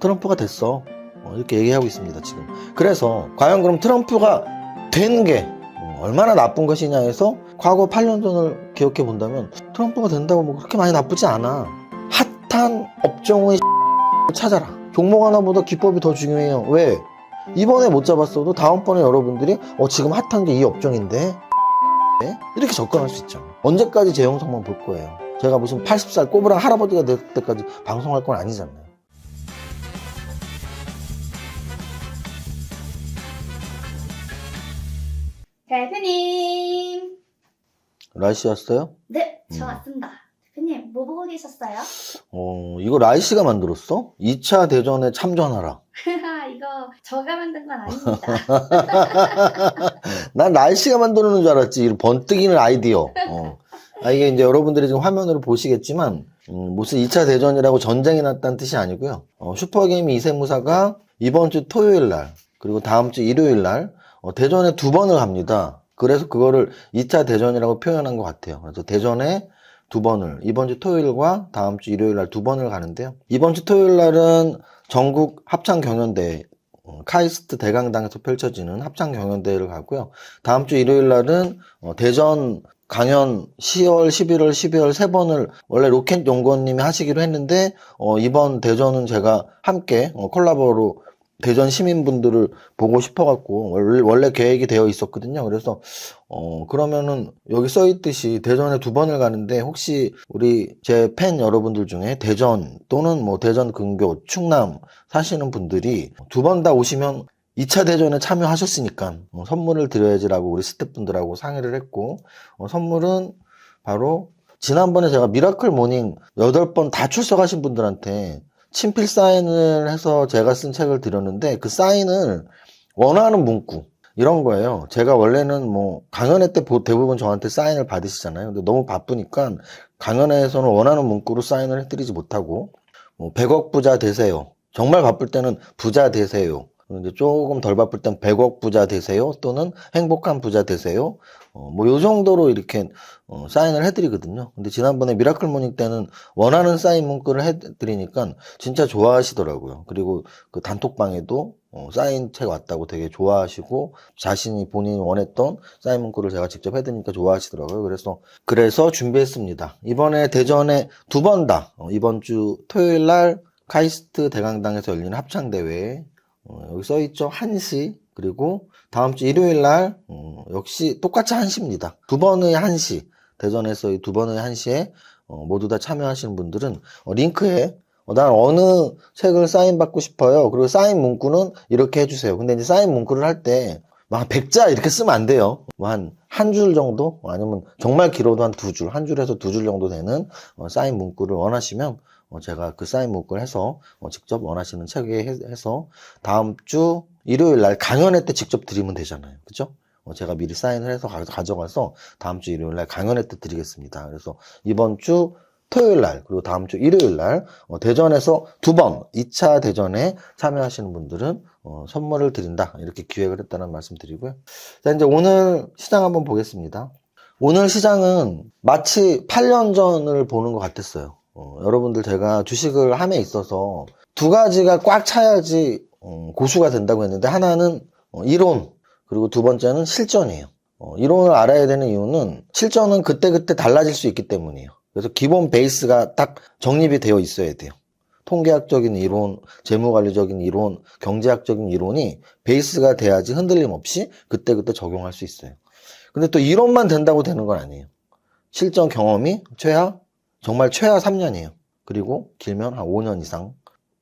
트럼프가 됐어. 어, 이렇게 얘기하고 있습니다, 지금. 그래서 과연 그럼 트럼프가 된 게 얼마나 나쁜 것이냐 해서 과거 8년 전을 기억해 본다면 트럼프가 된다고 뭐 그렇게 많이 나쁘지 않아. 핫한 업종의 찾아라. 종목 하나보다 기법이 더 중요해요. 왜? 이번에 못 잡았어도 다음번에 여러분들이 어 지금 핫한 게 이 업종인데 네? 이렇게 접근할 수 있죠. 언제까지 제 영상만 볼 거예요. 제가 무슨 80살 꼬부랑 할아버지가 될 때까지 방송할 건 아니잖아요. 라이씨였어요? 네, 저 음. 왔습니다. 대표님, 뭐 보고 계셨어요? 어, 이거 라이씨가 만들었어? 2차 대전에 참전하라. 이거 저가 만든 건 아닙니다. 난 라이씨가 만드는 줄 알았지. 이 번뜩이는 아이디어. 어. 아, 이게 이제 여러분들이 지금 화면으로 보시겠지만, 음, 무슨 2차 대전이라고 전쟁이 났다는 뜻이 아니고요. 어, 슈퍼게임 이세무사가 이번 주 토요일 날, 그리고 다음 주 일요일 날, 어, 대전에 두 번을 갑니다. 그래서 그거를 2차 대전이라고 표현한 것 같아요. 그래서 대전에 두 번을, 이번 주 토요일과 다음 주 일요일 날 두 번을 가는데요. 이번 주 토요일 날은 전국 합창 경연대, 어, 카이스트 대강당에서 펼쳐지는 합창 경연대회를 가고요. 다음 주 일요일 날은 어, 대전 강연 10월, 11월, 12월 세 번을 원래 로켓 연구원님이 하시기로 했는데 어, 이번 대전은 제가 함께 어, 콜라보로 대전 시민분들을 보고 싶어갖고 원래, 원래 계획이 되어 있었거든요. 그래서 어 그러면은 여기 써 있듯이 대전에 두 번을 가는데 혹시 우리 제 팬 여러분들 중에 대전 또는 뭐 대전 근교 충남 사시는 분들이 두 번 다 오시면 2차 대전에 참여하셨으니까 어, 선물을 드려야지라고 우리 스태프분들하고 상의를 했고 어, 선물은 바로 지난번에 제가 미라클 모닝 8번 다 출석하신 분들한테 친필 사인을 해서 제가 쓴 책을 드렸는데 그 사인을 원하는 문구 이런 거예요. 제가 원래는 뭐 강연회 때 보- 대부분 저한테 사인을 받으시잖아요. 근데 너무 바쁘니까 강연회에서는 원하는 문구로 사인을 해드리지 못하고 뭐 100억 부자 되세요. 정말 바쁠 때는 부자 되세요. 이제 조금 덜 바쁠 땐 100억 부자 되세요. 또는 행복한 부자 되세요. 어, 뭐 요 정도로 이렇게 어, 사인을 해드리거든요. 근데 지난번에 미라클 모닝 때는 원하는 사인 문구를 해드리니까 진짜 좋아하시더라고요. 그리고 그 단톡방에도 어, 사인 책 왔다고 되게 좋아하시고 자신이 본인이 원했던 사인 문구를 제가 직접 해드리니까 좋아하시더라고요. 그래서 그래서 준비했습니다. 이번에 대전에 두 번다 이번 주 토요일 날 카이스트 대강당에서 열리는 합창 대회 어, 여기 써 있죠 1시 그리고 다음 주 일요일 날 어, 역시 똑같이 1시입니다. 두 번의 1시 대전에서 이 두 번의 1시에 어, 모두 다 참여하시는 분들은 어, 링크에 어, 난 어느 책을 사인 받고 싶어요. 그리고 사인 문구는 이렇게 해주세요. 근데 이제 사인 문구를 할 때, 막 100자 이렇게 쓰면 안 돼요. 뭐 한, 한 줄 정도? 아니면 정말 길어도 한 두 줄, 한 줄에서 두 줄 정도 되는 어, 사인 문구를 원하시면, 어, 제가 그 사인 문구를 해서, 어, 직접 원하시는 책에 해- 해서, 다음 주 일요일 날 강연회 때 직접 드리면 되잖아요. 그죠? 어, 제가 미리 사인을 해서 가- 가져가서 다음 주 일요일 날 강연회 때 드리겠습니다. 그래서 이번 주 토요일 날 그리고 다음 주 일요일 날 어, 대전에서 두 번 2차 대전에 참여하시는 분들은 어, 선물을 드린다 이렇게 기획을 했다는 말씀 드리고요. 자 이제 오늘 시장 한번 보겠습니다. 오늘 시장은 마치 8년 전을 보는 것 같았어요. 어, 여러분들 제가 주식을 함에 있어서 두 가지가 꽉 차야지 어, 고수가 된다고 했는데 하나는 어, 이론 그리고 두 번째는 실전이에요. 어, 이론을 알아야 되는 이유는 실전은 그때그때 달라질 수 있기 때문이에요. 그래서 기본 베이스가 딱 정립이 되어 있어야 돼요. 통계학적인 이론, 재무관리적인 이론, 경제학적인 이론이 베이스가 돼야지 흔들림 없이 그때그때 적용할 수 있어요. 근데 또 이론만 된다고 되는 건 아니에요. 실전 경험이 최하, 정말 최하 3년이에요. 그리고 길면 한 5년 이상.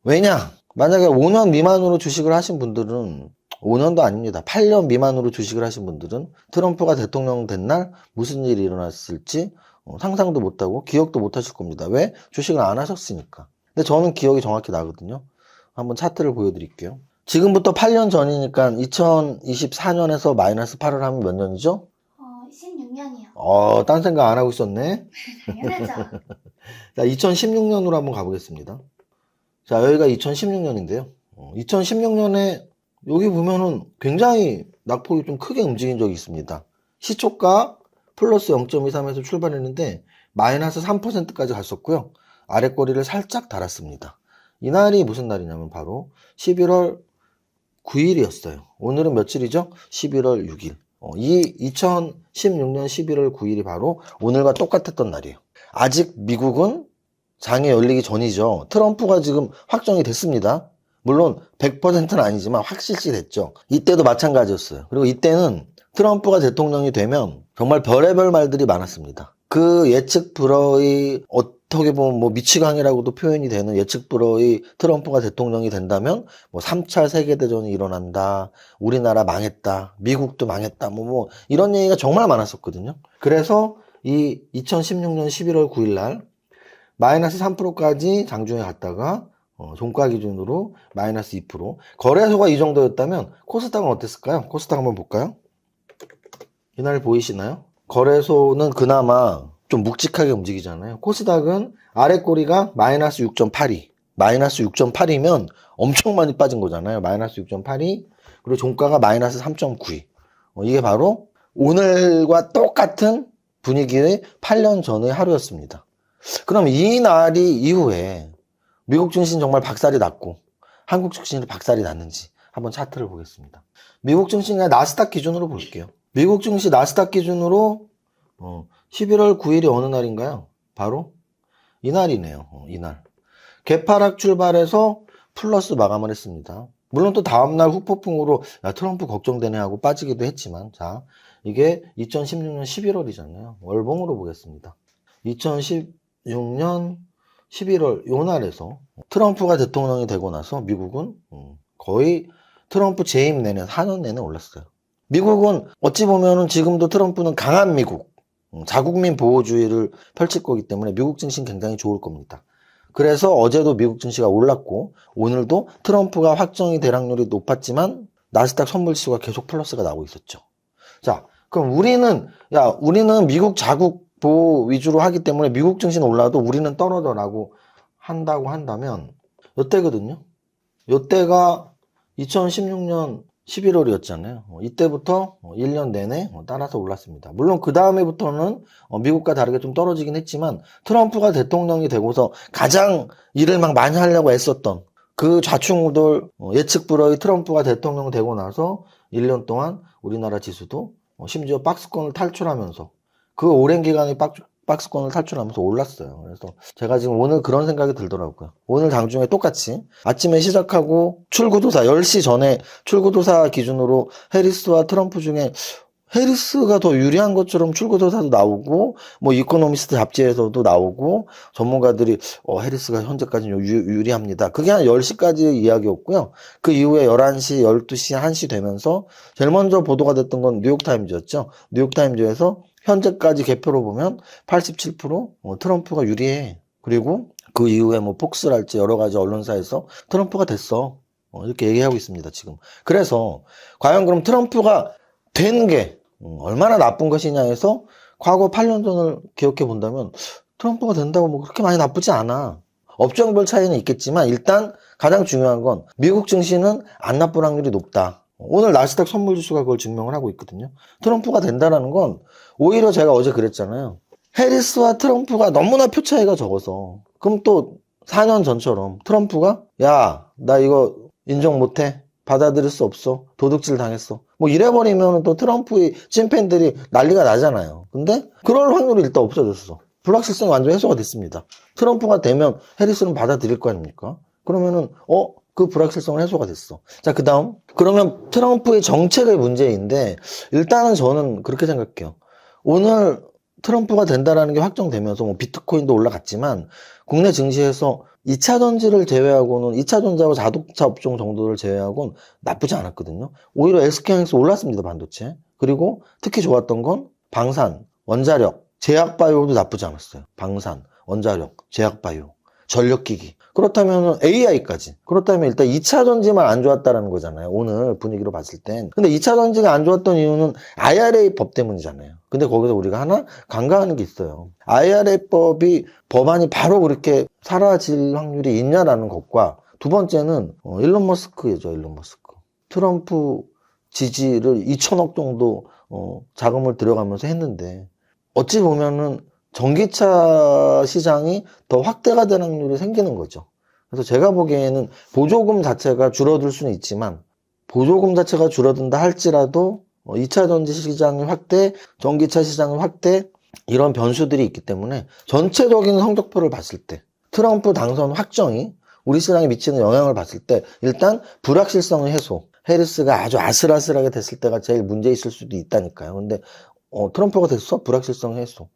왜냐? 만약에 5년 미만으로 주식을 하신 분들은 5년도 아닙니다. 8년 미만으로 주식을 하신 분들은 트럼프가 대통령 된 날 무슨 일이 일어났을지 어, 상상도 못하고 기억도 못하실 겁니다. 왜? 주식을 안 하셨으니까. 근데 저는 기억이 정확히 나거든요. 한번 차트를 보여드릴게요. 지금부터 8년 전이니까 2024년에서 마이너스 8을 하면 몇 년이죠? 어, 16년이요. 어, 딴 생각 안 하고 있었네. 당연하죠. 자, 2016년으로 한번 가보겠습니다. 자, 여기가 2016년인데요. 2016년에 여기 보면은 굉장히 낙폭이 좀 크게 움직인 적이 있습니다. 시초가 플러스 0.23에서 출발했는데 마이너스 3%까지 갔었고요. 아랫꼬리를 살짝 달았습니다. 이날이 무슨 날이냐면 바로 11월 9일이었어요. 오늘은 며칠이죠? 11월 6일. 어, 이 2016년 11월 9일이 바로 오늘과 똑같았던 날이에요. 아직 미국은 장이 열리기 전이죠. 트럼프가 지금 확정이 됐습니다. 물론 100%는 아니지만 확실시 됐죠. 이때도 마찬가지였어요. 그리고 이때는 트럼프가 대통령이 되면 정말 별의별 말들이 많았습니다. 그 예측 불허의 어떻게 보면 뭐 미치광이라고도 표현이 되는 예측 불허의 트럼프가 대통령이 된다면 뭐 3차 세계대전이 일어난다. 우리나라 망했다. 미국도 망했다. 뭐, 뭐 이런 얘기가 정말 많았었거든요. 그래서 이 2016년 11월 9일 날 마이너스 3%까지 장중에 갔다가 어, 종가 기준으로 마이너스 2% 거래소가 이 정도였다면 코스닥은 어땠을까요? 코스닥 한번 볼까요? 이날 보이시나요? 거래소는 그나마 좀 묵직하게 움직이잖아요. 코스닥은 아래 꼬리가 마이너스 6.82 마이너스 6.8이면 엄청 많이 빠진 거잖아요. 마이너스 6.82 그리고 종가가 마이너스 3.92 어, 이게 바로 오늘과 똑같은 분위기의 8년 전의 하루였습니다. 그럼 이 날이 이후에 미국 증시는 정말 박살이 났고 한국 증시는 박살이 났는지 한번 차트를 보겠습니다. 미국 증시는 나스닥 기준으로 볼게요. 미국 증시 나스닥 기준으로 어, 11월 9일이 어느 날인가요? 바로 이날이네요. 어, 이날. 개파락 출발해서 플러스 마감을 했습니다. 물론 또 다음날 후폭풍으로 야, 트럼프 걱정되네 하고 빠지기도 했지만 자 이게 2016년 11월이잖아요. 월봉으로 보겠습니다. 2016년 11월 요 날에서 트럼프가 대통령이 되고 나서 미국은 음, 거의 트럼프 재임 내내 4년 내내 올랐어요. 미국은 어찌 보면은 지금도 트럼프는 강한 미국, 음, 자국민 보호주의를 펼칠 거기 때문에 미국 증시는 굉장히 좋을 겁니다. 그래서 어제도 미국 증시가 올랐고 오늘도 트럼프가 확정이 대락률이 높았지만 나스닥 선물지수가 계속 플러스가 나오고 있었죠. 자, 그럼 우리는 야 우리는 미국 자국 보호 위주로 하기 때문에 미국 증시는 올라도 우리는 떨어져라고 한다고 한다면 요때거든요. 요때가 2016년 11월이었잖아요. 어, 이때부터 1년 내내 어, 따라서 올랐습니다. 물론 그 다음에부터는 어, 미국과 다르게 좀 떨어지긴 했지만 트럼프가 대통령이 되고서 가장 일을 막 많이 하려고 애썼던 그 좌충우돌 어, 예측 불허의 트럼프가 대통령 되고 나서 1년 동안 우리나라 지수도 어, 심지어 박스권을 탈출하면서 그 오랜 기간의 박, 박스권을 탈출하면서 올랐어요. 그래서 제가 지금 오늘 그런 생각이 들더라고요. 오늘 당중에 똑같이 아침에 시작하고 출구도사 10시 전에 출구도사 기준으로 해리스와 트럼프 중에 해리스가 더 유리한 것처럼 출구도사도 나오고 뭐 이코노미스트 잡지에서도 나오고 전문가들이 어, 해리스가 현재까지 유, 유리합니다. 그게 한 10시까지의 이야기였고요. 그 이후에 11시, 12시, 1시 되면서 제일 먼저 보도가 됐던 건 뉴욕타임즈였죠. 뉴욕타임즈에서 현재까지 개표로 보면 87% 어, 트럼프가 유리해. 그리고 그 이후에 뭐 폭스랄지 여러 가지 언론사에서 트럼프가 됐어. 어, 이렇게 얘기하고 있습니다, 지금. 그래서 과연 그럼 트럼프가 된게 음, 얼마나 나쁜 것이냐 해서 과거 8년 전을 기억해 본다면 트럼프가 된다고 뭐 그렇게 많이 나쁘지 않아. 업종별 차이는 있겠지만 일단 가장 중요한 건 미국 증시는 안 나쁠 확률이 높다. 오늘 나스닥 선물 지수가 그걸 증명을 하고 있거든요. 트럼프가 된다라는 건 오히려 제가 어제 그랬잖아요. 해리스와 트럼프가 너무나 표 차이가 적어서 그럼 또 4년 전처럼 트럼프가 야 나 이거 인정 못해 받아들일 수 없어 도둑질 당했어 뭐 이래버리면 또 트럼프의 찐팬들이 난리가 나잖아요. 근데 그럴 확률이 일단 없어졌어. 불확실성이 완전 해소가 됐습니다. 트럼프가 되면 해리스는 받아들일 거 아닙니까? 그러면은 어? 그 불확실성은 해소가 됐어. 자, 그 다음. 그러면 트럼프의 정책의 문제인데, 일단은 저는 그렇게 생각해요. 오늘 트럼프가 된다라는 게 확정되면서 뭐 비트코인도 올라갔지만, 국내 증시에서 2차 전지를 제외하고는 2차 전지하고 자동차 업종 정도를 제외하고는 나쁘지 않았거든요. 오히려 SK하이닉스 올랐습니다, 반도체. 그리고 특히 좋았던 건 방산, 원자력, 제약바이오도 나쁘지 않았어요. 방산, 원자력, 제약바이오, 전력기기. 그렇다면 AI까지. 그렇다면 일단 2차 전지만 안 좋았다라는 거잖아요. 오늘 분위기로 봤을 땐. 근데 2차 전지가 안 좋았던 이유는 IRA 법 때문이잖아요. 근데 거기서 우리가 하나 간과하는 게 있어요. IRA 법이 법안이 바로 그렇게 사라질 확률이 있냐라는 것과 두 번째는 어, 일론 머스크죠. 일론 머스크. 트럼프 지지를 2천억 정도 어, 자금을 들여가면서 했는데 어찌 보면은 전기차 시장이 더 확대가 되는 확률이 생기는 거죠. 그래서 제가 보기에는 보조금 자체가 줄어들 수는 있지만 보조금 자체가 줄어든다 할지라도 2차 전지 시장의 확대, 전기차 시장의 확대 이런 변수들이 있기 때문에 전체적인 성적표를 봤을 때 트럼프 당선 확정이 우리 시장에 미치는 영향을 봤을 때 일단 불확실성의 해소 해리스가 아주 아슬아슬하게 됐을 때가 제일 문제 있을 수도 있다니까요. 근데 어, 트럼프가 됐어? 불확실성 해소.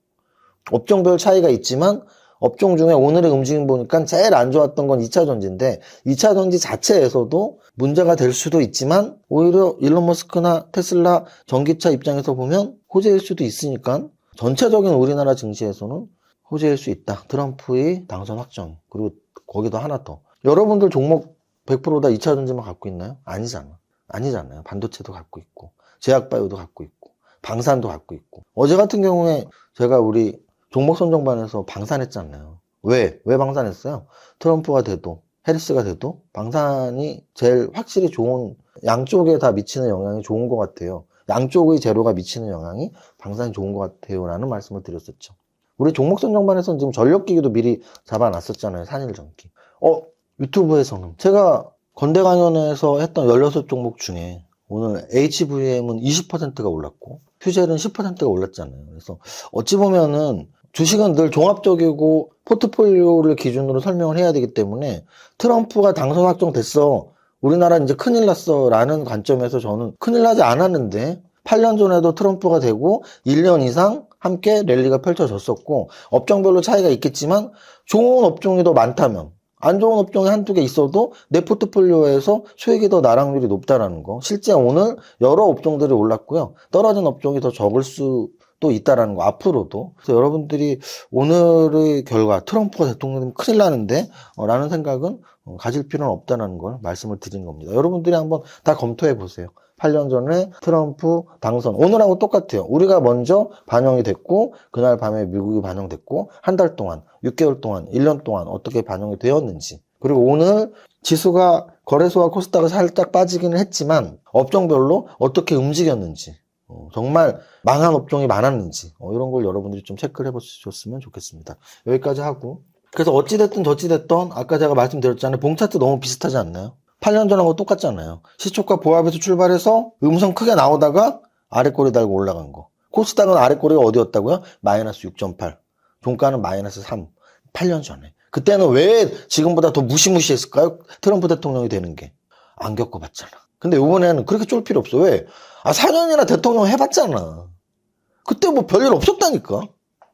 업종별 차이가 있지만 업종 중에 오늘의 움직임 보니까 제일 안 좋았던 건 2차 전지인데 2차 전지 자체에서도 문제가 될 수도 있지만 오히려 일론 머스크나 테슬라 전기차 입장에서 보면 호재일 수도 있으니까 전체적인 우리나라 증시에서는 호재일 수 있다. 트럼프의 당선 확정. 그리고 거기도 하나 더. 여러분들 종목 100%다 2차 전지만 갖고 있나요? 아니잖아. 아니잖아요. 반도체도 갖고 있고, 제약바이오도 갖고 있고, 방산도 갖고 있고. 어제 같은 경우에 제가 우리 종목 선정반에서 방산했잖아요. 왜? 왜 방산했어요? 트럼프가 돼도, 해리스가 돼도 방산이 제일 확실히 좋은, 양쪽에 다 미치는 영향이 좋은 것 같아요. 양쪽의 재료가 미치는 영향이 방산이 좋은 것 같아요. 라는 말씀을 드렸었죠. 우리 종목 선정반에서는 지금 전력기기도 미리 잡아놨었잖아요. 산일 전기. 어, 유튜브에서는. 제가 건대 강연에서 했던 16종목 중에 오늘 HVM은 20%가 올랐고, 휴젤은 10%가 올랐잖아요. 그래서 어찌 보면은 주식은 늘 종합적이고 포트폴리오를 기준으로 설명을 해야 되기 때문에 트럼프가 당선 확정됐어. 우리나라 이제 큰일 났어. 라는 관점에서 저는 큰일 나지 않았는데 8년 전에도 트럼프가 되고 1년 이상 함께 랠리가 펼쳐졌었고 업종별로 차이가 있겠지만 좋은 업종이 더 많다면 안 좋은 업종이 한두 개 있어도 내 포트폴리오에서 수익이 더 나락률이 높다라는 거. 실제 오늘 여러 업종들이 올랐고요. 떨어진 업종이 더 적을 수 도 있다라는 거. 앞으로도. 그래서 여러분들이 오늘의 결과 트럼프가 대통령이면 큰일 나는데 어, 라는 생각은 어, 가질 필요는 없다는 걸 말씀을 드린 겁니다. 여러분들이 한번 다 검토해 보세요. 8년 전에 트럼프 당선 오늘하고 똑같아요. 우리가 먼저 반영이 됐고 그날 밤에 미국이 반영됐고 한 달 동안 6개월 동안 1년 동안 어떻게 반영이 되었는지 그리고 오늘 지수가 거래소와 코스닥을 살짝 빠지기는 했지만 업종별로 어떻게 움직였는지 어, 정말 망한 업종이 많았는지 어, 이런 걸 여러분들이 좀 체크를 해보셨으면 좋겠습니다. 여기까지 하고 그래서 어찌됐든 저찌됐든 아까 제가 말씀드렸잖아요. 봉 차트 너무 비슷하지 않나요? 8년 전하고 똑같잖아요. 시초가 보합에서 출발해서 음성 크게 나오다가 아래 꼬리 달고 올라간 거. 코스닥은 아래 꼬리가 어디였다고요? 마이너스 6.8. 종가는 마이너스 3. 8년 전에. 그때는 왜 지금보다 더 무시무시했을까요? 트럼프 대통령이 되는 게. 안 겪어봤잖아. 근데 이번에는 그렇게 쫄 필요 없어. 왜? 아, 4년이나 대통령 해봤잖아. 그때 뭐 별일 없었다니까.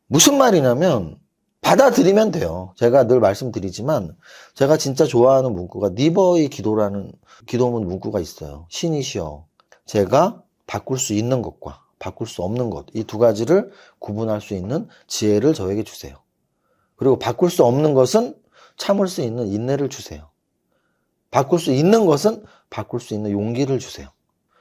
무슨 말이냐면, 받아들이면 돼요. 제가 늘 말씀드리지만, 제가 진짜 좋아하는 문구가 니버의 기도라는 기도문 문구가 있어요. 신이시여. 제가 바꿀 수 있는 것과 바꿀 수 없는 것, 이 두 가지를 구분할 수 있는 지혜를 저에게 주세요. 그리고 바꿀 수 없는 것은 참을 수 있는 인내를 주세요. 바꿀 수 있는 것은 바꿀 수 있는 용기를 주세요.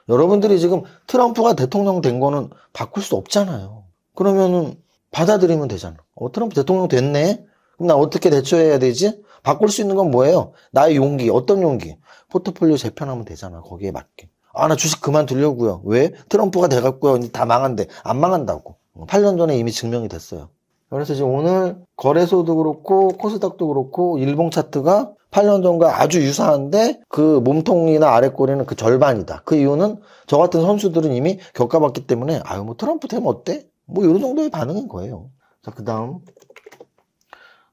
여러분들이 지금 트럼프가 대통령 된 거는 바꿀 수 없잖아요. 그러면은 받아들이면 되잖아. 어, 트럼프 대통령 됐네? 그럼 나 어떻게 대처해야 되지? 바꿀 수 있는 건 뭐예요? 나의 용기. 어떤 용기? 포트폴리오 재편하면 되잖아. 거기에 맞게. 아, 나 주식 그만두려고요. 왜? 트럼프가 돼갖고요. 이제 다 망한대. 안 망한다고. 8년 전에 이미 증명이 됐어요. 그래서 지금 오늘 거래소도 그렇고 코스닥도 그렇고 일봉 차트가 8년 전과 아주 유사한데 그 몸통이나 아랫꼬리는 그 절반이다. 그 이유는 저 같은 선수들은 이미 겪어봤기 때문에 아유 뭐 트럼프 되면 어때? 뭐 이런 정도의 반응인 거예요. 자, 그 다음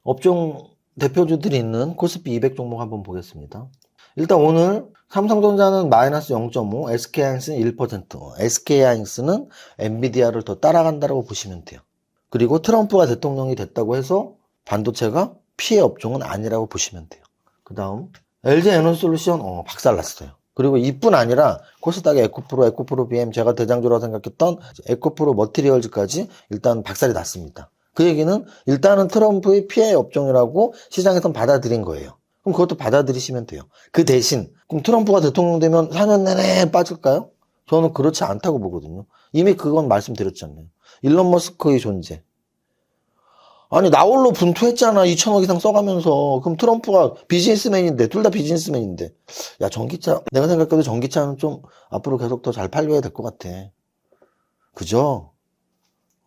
업종 대표주들이 있는 코스피 200 종목 한번 보겠습니다. 일단 오늘 삼성전자는 마이너스 0.5, SK하이닉스는 1%, SK하이닉스는 엔비디아를 더 따라간다고 보시면 돼요. 그리고 트럼프가 대통령이 됐다고 해서 반도체가 피해 업종은 아니라고 보시면 돼요. 그 다음 LG 에너솔루션 어, 박살났어요. 그리고 이뿐 아니라 코스닥의 에코프로, 에코프로 BM 제가 대장주라고 생각했던 에코프로 머티리얼즈까지 일단 박살이 났습니다. 그 얘기는 일단은 트럼프의 피해 업종이라고 시장에선 받아들인 거예요. 그럼 그것도 받아들이시면 돼요. 그 대신 그럼 트럼프가 대통령 되면 4년 내내 빠질까요? 저는 그렇지 않다고 보거든요. 이미 그건 말씀드렸잖아요. 일론 머스크의 존재. 아니 나 홀로 분투했잖아. 2천억 이상 써가면서. 그럼 트럼프가 비즈니스맨인데 둘 다 비즈니스맨인데. 야 전기차 내가 생각해도 전기차는 좀 앞으로 계속 더 잘 팔려야 될 것 같아. 그죠?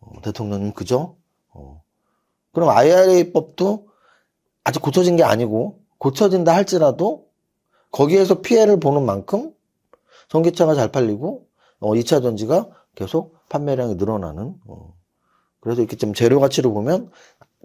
어, 대통령님 그죠? 어. 그럼 IRA 법도 아직 고쳐진 게 아니고 고쳐진다 할지라도 거기에서 피해를 보는 만큼 전기차가 잘 팔리고 어, 2차 전지가 계속 판매량이 늘어나는 어. 그래서 이렇게 좀 재료 가치로 보면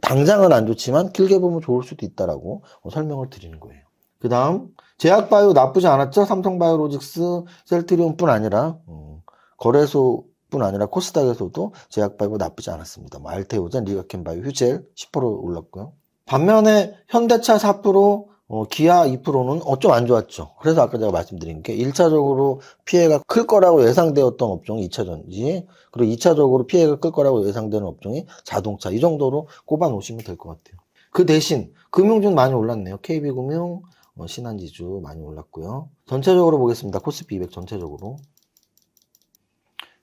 당장은 안 좋지만 길게 보면 좋을 수도 있다라고 어, 설명을 드리는 거예요. 그 다음 제약바이오 나쁘지 않았죠? 삼성바이오로직스, 셀트리온뿐 아니라 어, 거래소뿐 아니라 코스닥에서도 제약바이오 나쁘지 않았습니다. 뭐 알테오젠, 리가켄바이오, 휴젤 10% 올랐고요. 반면에 현대차 4%, 어, 기아 2%는 어, 좀안 좋았죠. 그래서 아까 제가 말씀드린 게 1차적으로 피해가 클 거라고 예상되었던 업종이 2차 전지, 그리고 2차적으로 피해가 클 거라고 예상되는 업종이 자동차. 이 정도로 꼽아 놓으시면 될 것 같아요. 그 대신 금융주는 많이 올랐네요. KB금융, 어, 신한지주 많이 올랐고요. 전체적으로 보겠습니다. 코스피 200 전체적으로.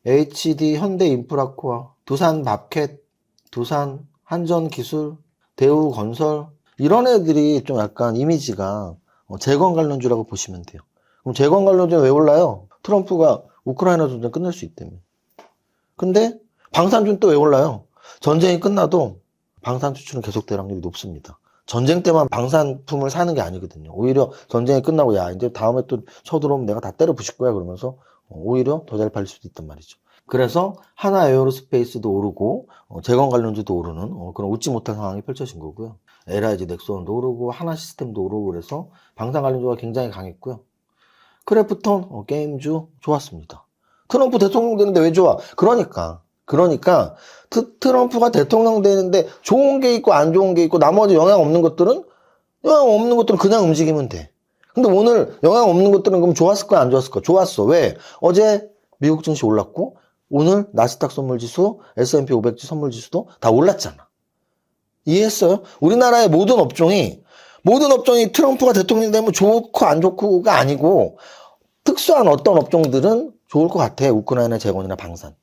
HD, 현대인프라코아, 두산 밥캣, 두산 한전기술, 대우건설 이런 애들이 좀 약간 이미지가 어, 재건 관련주라고 보시면 돼요. 그럼 재건 관련주는 왜 올라요? 트럼프가 우크라이나 전쟁 끝낼 수 있다며. 근데 방산주는 또 왜 올라요? 전쟁이 끝나도 방산 수출은 계속 될 확률이 높습니다. 전쟁 때만 방산품을 사는 게 아니거든요. 오히려 전쟁이 끝나고 야 이제 다음에 또 쳐들어오면 내가 다 때려 부실 거야 그러면서 어, 오히려 더 잘 팔릴 수도 있단 말이죠. 그래서 하나 에어로스페이스도 오르고 어, 재건 관련주도 오르는 어, 그런 웃지 못할 상황이 펼쳐진 거고요. LIG 넥슨도 오르고 하나 시스템도 오르고 그래서 방산 관련주가 굉장히 강했고요. 크래프톤 어, 게임주 좋았습니다. 트럼프 대통령 되는데 왜 좋아? 그러니까 그러니까 트, 트럼프가 대통령 되는데 좋은 게 있고 안 좋은 게 있고 나머지 영향 없는 것들은 영향 없는 것들은 그냥 움직이면 돼. 근데 오늘 영향 없는 것들은 그럼 좋았을 거야 안 좋았을 거야? 좋았어. 왜? 어제 미국 증시 올랐고 오늘 나스닥 선물 지수, S&P 500지 선물 지수도 다 올랐잖아. 이해했어요? 우리나라의 모든 업종이 모든 업종이 트럼프가 대통령 되면 좋고 안 좋고가 아니고 특수한 어떤 업종들은 좋을 것 같아. 우크라이나 재건이나 방산.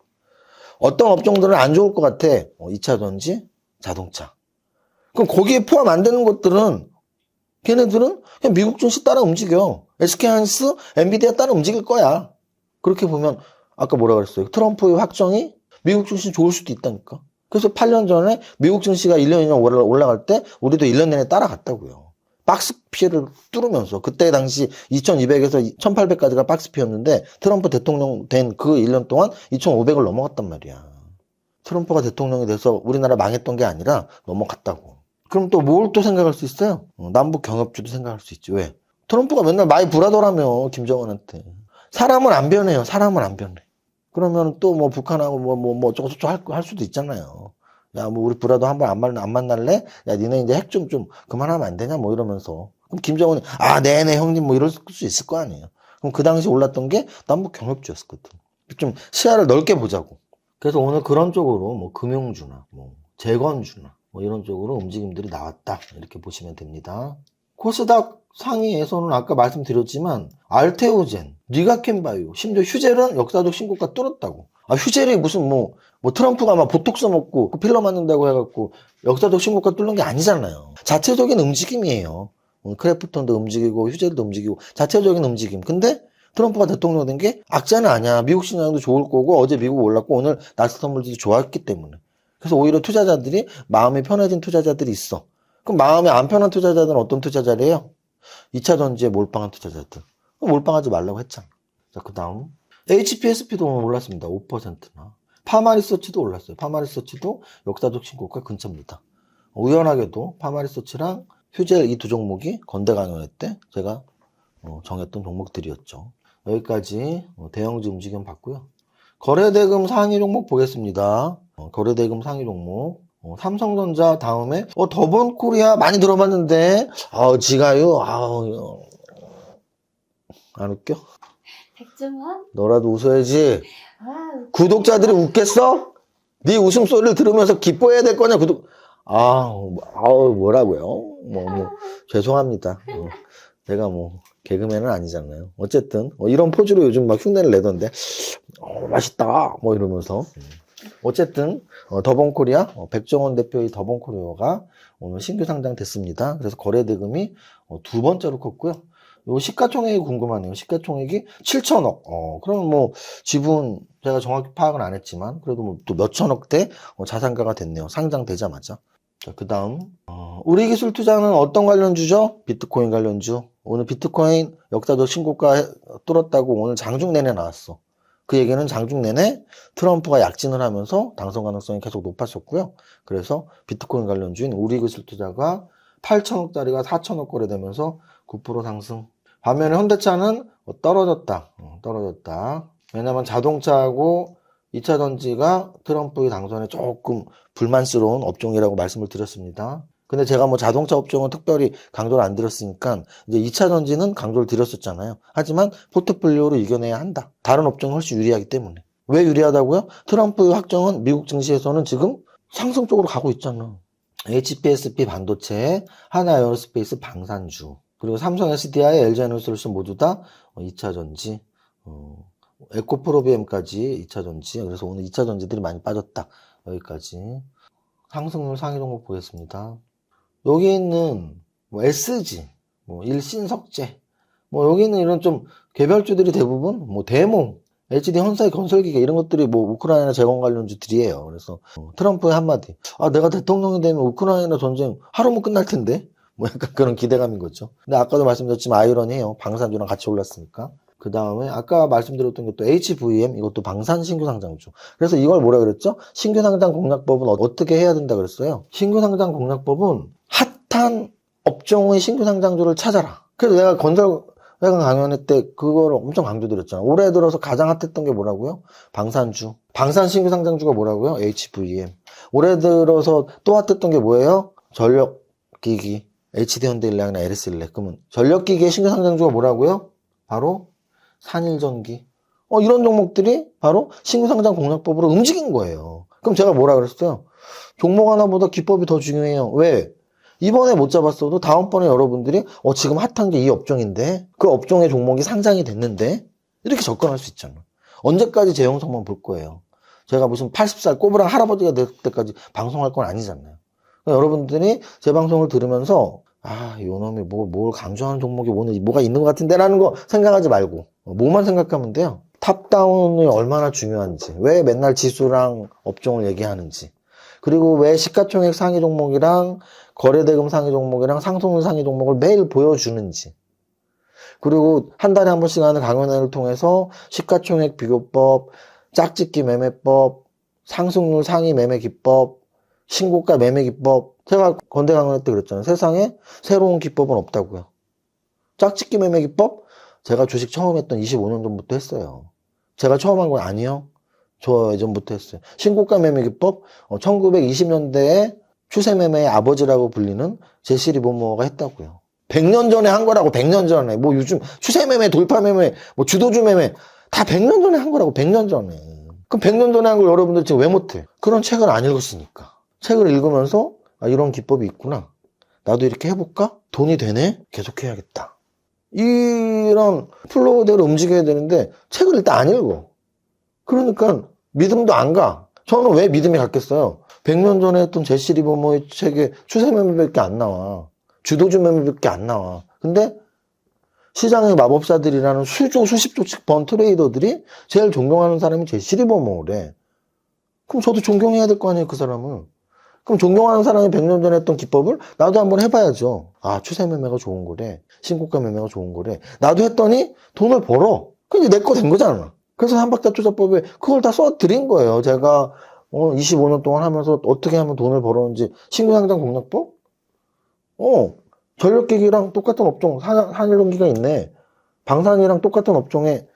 어떤 업종들은 안 좋을 것 같아. 2차 전지, 자동차. 그럼 거기에 포함 안 되는 것들은 걔네들은 그냥 미국 증시 따라 움직여. SK하이닉스, 엔비디아 따라 움직일 거야. 그렇게 보면 아까 뭐라 그랬어요? 트럼프의 확정이 미국 증시 좋을 수도 있다니까. 그래서 8년 전에 미국 증시가 1년 2년 올라- 올라갈 때 우리도 1년 내내 따라갔다고요. 박스 피해를 뚫으면서 그때 당시 2200에서 1800까지가 박스 피였는데 트럼프 대통령 된 그 1년 동안 2500을 넘어갔단 말이야. 트럼프가 대통령이 돼서 우리나라 망했던 게 아니라 넘어갔다고. 그럼 또 뭘 또 생각할 수 있어요? 어, 남북 경협주도 생각할 수 있지. 왜? 트럼프가 맨날 많이 불하더라며 김정은한테. 사람은 안 변해요. 사람은 안 변해. 그러면 또 뭐 북한하고 뭐 뭐 뭐 어쩌고 저쩌고 할, 할 수도 있잖아요. 야 뭐 우리 불화도 한번 안, 만, 안 만날래? 야 니네 이제 핵 좀 좀 그만하면 안 되냐? 뭐 이러면서 그럼 김정은이 아 네네 형님 뭐 이럴 수 있을 거 아니에요. 그럼 그 당시 올랐던 게 남북 경협주였었거든. 좀 시야를 넓게 보자고. 그래서 오늘 그런 쪽으로 뭐 금융주나 뭐 재건주나 뭐 이런 쪽으로 움직임들이 나왔다 이렇게 보시면 됩니다. 코스닥 상위에서는 아까 말씀드렸지만 알테오젠, 니가켄바이오, 심지어 휴젤은 역사적 신고가 뚫었다고. 아 휴젤이 무슨 뭐, 뭐 트럼프가 막 보톡스 먹고 그 필러 맞는다고 해갖고 역사적 신고가 뚫는 게 아니잖아요. 자체적인 움직임이에요. 어, 크래프톤도 움직이고 휴젤도 움직이고 자체적인 움직임. 근데 트럼프가 대통령 된 게 악재는 아니야. 미국 시장도 좋을 거고 어제 미국 올랐고 오늘 나스 선물도 좋았기 때문에. 그래서 오히려 투자자들이 마음이 편해진 투자자들이 있어. 그럼 마음이 안 편한 투자자들은 어떤 투자자래요? 2차 전지에 몰빵한 투자자들. 몰빵하지 말라고 했잖아. 자, 그 다음. HPSP도 올랐습니다. 5%나. 파마리서치도 올랐어요. 파마리서치도 역사적 신고가 근처입니다. 우연하게도 파마리서치랑 휴젤 이 두 종목이 건대간원회 때 제가 어, 정했던 종목들이었죠. 여기까지 어, 대형주 움직임 봤고요. 거래대금 상위 종목 보겠습니다. 어, 거래대금 상위 종목. 어, 삼성전자 다음에 어 더본코리아 많이 들어봤는데 아 지가요? 아우 안 웃겨? 백종원? 너라도 웃어야지. 아, 구독자들이 웃겠어? 네 웃음소리를 들으면서 기뻐해야 될 거냐 구독. 아 아우 뭐라고요? 뭐, 뭐 죄송합니다. 어, 제가 뭐 개그맨은 아니잖아요. 어쨌든 어, 이런 포즈로 요즘 막 흉내를 내던데. 어, 맛있다 뭐 이러면서 어쨌든 어, 더본코리아 어, 백종원 대표의 더본코리아가 오늘 신규 상장됐습니다. 그래서 거래 대금이 어, 두 번째로 컸고요. 요 시가총액이 궁금하네요. 시가총액이 7천억. 어, 그러면 뭐 지분 제가 정확히 파악은 안 했지만 그래도 뭐 또 몇천억대 어, 자산가가 됐네요. 상장되자마자. 자, 그 다음. 어, 우리 기술 투자는 어떤 관련주죠? 비트코인 관련주. 오늘 비트코인 역사적 신고가 해- 뚫었다고 오늘 장중 내내 나왔어. 그 얘기는 장중 내내 트럼프가 약진을 하면서 당선 가능성이 계속 높아졌고요. 그래서 비트코인 관련주인 우리 기술 투자가 8천억짜리가 4천억 거래되면서 9% 상승. 반면에 현대차는 어, 떨어졌다. 어, 떨어졌다. 왜냐면 자동차하고 2차 전지가 트럼프의 당선에 조금 불만스러운 업종이라고 말씀을 드렸습니다. 근데 제가 뭐 자동차 업종은 특별히 강조를 안 드렸으니까 이제 2차 전지는 강조를 드렸었잖아요. 하지만 포트폴리오로 이겨내야 한다. 다른 업종은 훨씬 유리하기 때문에. 왜 유리하다고요? 트럼프의 확정은 미국 증시에서는 지금 상승 쪽으로 가고 있잖아. HPSP 반도체, 하나 에어로스페이스 방산주, 그리고 삼성 SDI, LG에너지솔루션 모두 다 2차 전지, 어, 에코프로비엠까지 2차 전지. 그래서 오늘 2차 전지들이 많이 빠졌다. 여기까지. 상승률 상위 종목 보겠습니다. 여기 있는 뭐 SG, 뭐 일신석재, 뭐 여기 있는 이런 좀 개별주들이 대부분 뭐 대몽, HD 현사의 건설기계 이런 것들이 뭐 우크라이나 재건 관련주들이에요. 그래서 어, 트럼프의 한마디, 아 내가 대통령이 되면 우크라이나 전쟁 하루면 끝날 텐데, 뭐 약간 그런 기대감인 거죠. 근데 아까도 말씀드렸지만 아이러니해요. 방산주랑 같이 올랐으니까. 그 다음에 아까 말씀드렸던 게또 HVM 이것도 방산 신규 상장주. 그래서 이걸 뭐라 그랬죠? 신규 상장 공략법은 어- 어떻게 해야 된다 그랬어요? 신규 상장 공략법은 핫 한 업종의 신규 상장주를 찾아라. 그래서 내가 건설 회관 강연회 때 그거를 엄청 강조드렸잖아. 올해 들어서 가장 핫했던 게 뭐라고요? 방산주. 방산 신규 상장주가 뭐라고요? HVM. 올해 들어서 또 핫했던 게 뭐예요? 전력기기. HD현대일렉이나 LS일렉. 그러면 전력기기의 신규 상장주가 뭐라고요? 바로 산일전기. 어, 이런 종목들이 바로 신규 상장 공략법으로 움직인 거예요. 그럼 제가 뭐라 그랬어요? 종목 하나보다 기법이 더 중요해요. 왜? 이번에 못 잡았어도 다음번에 여러분들이 어, 지금 핫한 게 이 업종인데 그 업종의 종목이 상장이 됐는데 이렇게 접근할 수 있잖아. 언제까지 제 영상만 볼 거예요. 제가 무슨 80살 꼬부랑 할아버지가 될 때까지 방송할 건 아니잖아요. 그러니까 여러분들이 제 방송을 들으면서 아, 요 놈이 뭐, 뭘 강조하는 종목이 오늘 뭐가 있는 것 같은데 라는 거 생각하지 말고 어, 뭐만 생각하면 돼요. 탑다운이 얼마나 중요한지, 왜 맨날 지수랑 업종을 얘기하는지, 그리고 왜 시가총액 상위 종목이랑 거래대금 상위 종목이랑 상승률 상위 종목을 매일 보여주는지, 그리고 한 달에 한 번씩 하는 강연회를 통해서 시가총액 비교법, 짝짓기 매매법, 상승률 상위 매매 기법, 신고가 매매 기법, 제가 건대 강연회 때 그랬잖아요. 세상에 새로운 기법은 없다고요. 짝짓기 매매 기법? 제가 주식 처음 했던 25년 전부터 했어요. 제가 처음 한 건 아니요. 저 예전부터 했어요. 신고가 매매 기법? 1920년대에 추세 매매의 아버지라고 불리는 제시 리 보모가 했다고요. 100년 전에 한 거라고 100년 전에 뭐 요즘 추세 매매, 돌파 매매, 뭐 주도주 매매 다 100년 전에 한 거라고 100년 전에. 그럼 100년 전에 한 걸 여러분들 지금 왜 못해? 그런 책을 안 읽었으니까. 책을 읽으면서 아, 이런 기법이 있구나. 나도 이렇게 해볼까? 돈이 되네? 계속 해야겠다. 이런 플로우대로 움직여야 되는데 책을 일단 안 읽어. 그러니까 믿음도 안 가. 저는 왜 믿음이 갔겠어요? 100년 전에 했던 제시 리버머의 책에 추세 매매밖에 안 나와. 주도주 매매밖에 안 나와. 근데 시장의 마법사들이라는 수조, 수십조씩 번 트레이더들이 제일 존경하는 사람이 제시 리버머래. 그럼 저도 존경해야 될 거 아니에요, 그 사람을. 그럼 존경하는 사람이 100년 전에 했던 기법을 나도 한번 해봐야죠. 아, 추세 매매가 좋은 거래. 신고가 매매가 좋은 거래. 나도 했더니 돈을 벌어. 근데 내거 된 거잖아. 그래서 한박자 투자법에 그걸 다 써드린 거예요. 제가 어, 25년 동안 하면서 어떻게 하면 돈을 벌었는지 신규상장 공략법? 어, 전력기기랑 똑같은 업종, 산- 산일전기가 있네. 방산이랑 똑같은 업종에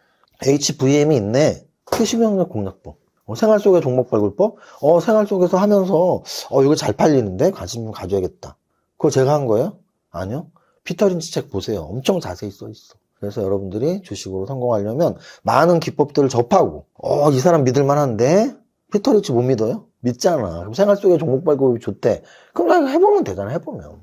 HVM이 있네. 그게 신규상장 공략법. 어, 생활 속의 종목 발굴법? 어, 생활 속에서 하면서, 어, 이거 잘 팔리는데? 관심 좀 가져야겠다. 그거 제가 한 거예요? 아니요. 피터 린치 책 보세요. 엄청 자세히 써 있어. 그래서 여러분들이 주식으로 성공하려면 많은 기법들을 접하고, 어, 이 사람 믿을 만한데? 피터 린치 못 믿어요? 믿잖아. 그럼 생활 속의 종목 발굴이 좋대. 그럼 나 해보면 되잖아, 해보면.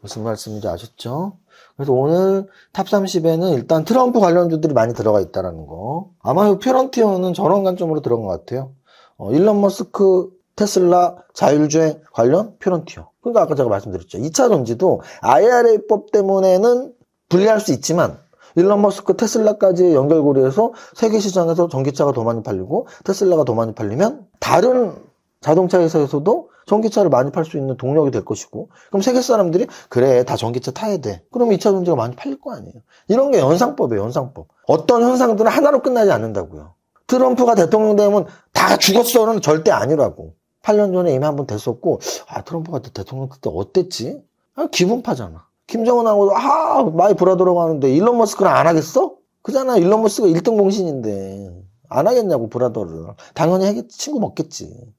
무슨 말씀인지 아셨죠? 그래서 오늘 탑 30에는 일단 트럼프 관련주들이 많이 들어가 있다라는 거. 아마 이 피런티어는 저런 관점으로 들어간 것 같아요. 어, 일론 머스크, 테슬라, 자율주행 관련 피런티어. 그러니까 아까 제가 말씀드렸죠. 2차 전지도 IRA법 때문에는 분리할 수 있지만 일론 머스크, 테슬라까지 연결고리해서 세계 시장에서 전기차가 더 많이 팔리고 테슬라가 더 많이 팔리면 다른 자동차 회사에서도 전기차를 많이 팔 수 있는 동력이 될 것이고 그럼 세계 사람들이 그래 다 전기차 타야 돼. 그럼 2차 전지가 많이 팔릴 거 아니에요. 이런 게 현상법이에요 현상법. 어떤 현상들은 하나로 끝나지 않는다고요. 트럼프가 대통령 되면 다 죽었어는 절대 아니라고. 8년 전에 이미 한 번 됐었고 아 트럼프가 대통령 그때 어땠지? 아, 기분 파잖아 김정은하고도 아 많이 불하더라고 하는데 일론 머스크는 안 하겠어? 그잖아. 일론 머스크가 1등 공신인데. 안 하겠냐고 브라더를. 당연히 하겠지 친구 먹겠지.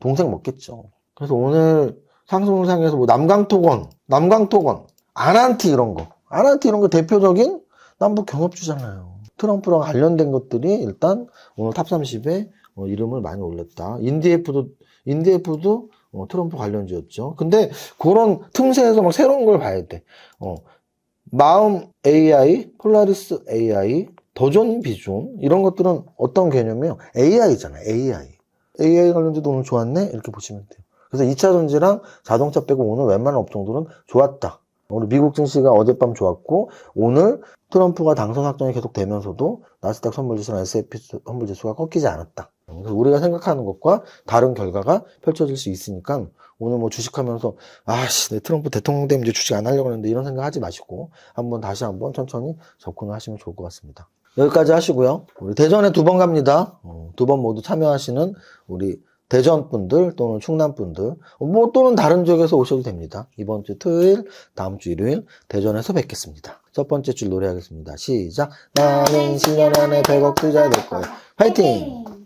동생 먹겠죠. 그래서 오늘 상승상에서 뭐 남강토건 남강토건 아난티 이런 거. 아난티 이런 거 대표적인 남북 경협주잖아요. 트럼프랑 관련된 것들이 일단 오늘 탑30에 이름을 많이 올렸다. 인디에프도 인디에프도 어, 트럼프 관련주였죠 근데 그런 틈새에서 막 새로운 걸 봐야 돼 어, 마음 AI, 폴라리스 AI, 도전 비중 이런 것들은 어떤 개념이에요? AI잖아요. AI. AI 관련주도 오늘 좋았네 이렇게 보시면 돼요. 그래서 2차 전지랑 자동차 빼고 오늘 웬만한 업종들은 좋았다. 우리 미국 증시가 어젯밤 좋았고 오늘 트럼프가 당선 확정이 계속 되면서도 나스닥 선물지수나 S&P 선물지수가 꺾이지 않았다. 그래서 우리가 생각하는 것과 다른 결과가 펼쳐질 수 있으니까 오늘 뭐 주식하면서 아씨 내 트럼프 대통령 되면 이제 주식 안 하려고 하는데 이런 생각 하지 마시고 한번 다시 한번 천천히 접근을 하시면 좋을 것 같습니다. 여기까지 하시고요. 우리 대전에 두 번 갑니다. 두 번 모두 참여하시는 우리 대전 분들 또는 충남 분들 뭐 또는 다른 지역에서 오셔도 됩니다. 이번 주 토요일, 다음 주 일요일 대전에서 뵙겠습니다. 첫 번째 줄 노래하겠습니다. 시작. 나는 10년 안에 100억 투자 될 거예요. 화이팅!